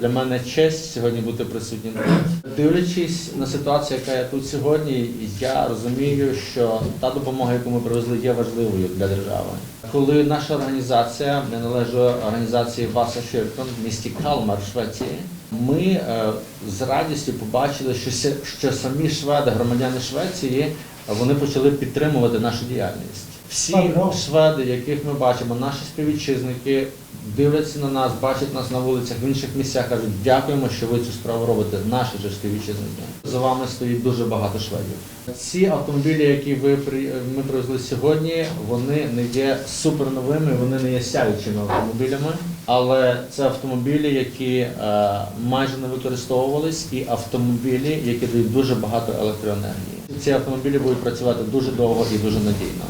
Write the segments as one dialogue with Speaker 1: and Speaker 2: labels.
Speaker 1: Для мене честь сьогодні бути присутнім. Дивлячись на ситуацію, яка є тут сьогодні, я розумію, що та допомога, яку ми привезли, є важливою для держави. Коли наша організація не належить організації Васа Ширкон в місті Калмар, Швеції, ми е, з радістю побачили, що, що самі шведи, громадяни Швеції, вони почали підтримувати нашу діяльність. Всі шведи, яких ми бачимо, наші співвітчизники дивляться на нас, бачать нас на вулицях в інших місцях, кажуть, дякуємо, що ви цю справу робите. Наші ж співвітчизники. За вами стоїть дуже багато шведів. Ці автомобілі, які ви ми привезли сьогодні, вони не є суперновими, вони не є сяючими автомобілями, але це автомобілі, які е, майже не використовувались, і автомобілі, які дають дуже багато електроенергії. Ці автомобілі будуть працювати дуже довго і дуже надійно.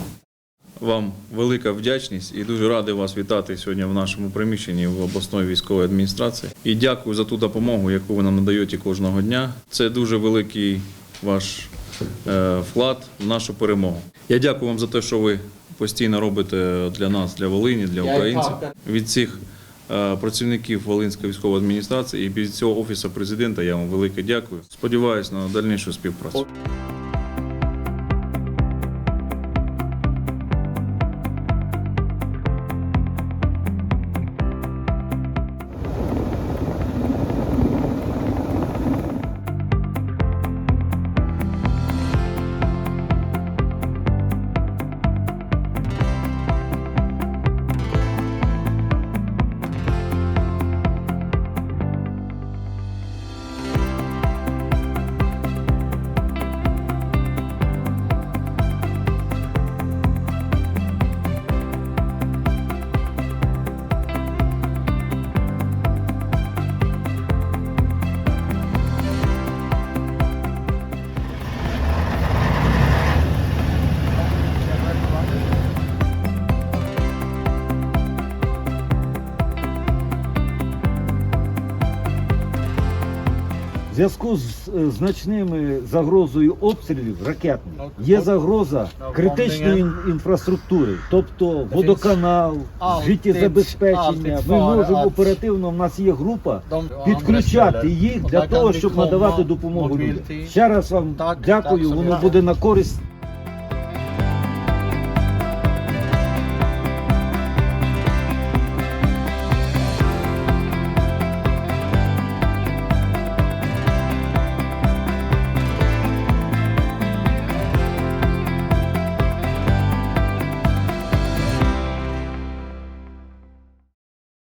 Speaker 2: Вам велика вдячність і дуже радий вас вітати сьогодні в нашому приміщенні в обласної військової адміністрації. І дякую за ту допомогу, яку ви нам надаєте кожного дня. Це дуже великий ваш е, вклад в нашу перемогу. Я дякую вам за те, що ви постійно робите для нас, для Волині, для українців. Від цих працівників Волинської військової адміністрації і від цього офісу президента я вам велике дякую. Сподіваюсь на дальнішу співпрацю.
Speaker 3: Зв'язку з е, значними загрозою обстрілів ракетних є загроза критичної ін- інфраструктури, тобто водоканал, життєзабезпечення. Ми можемо оперативно. В нас є група підключати їх для того, щоб надавати допомогу людям. Ще раз вам дякую. Воно буде на користь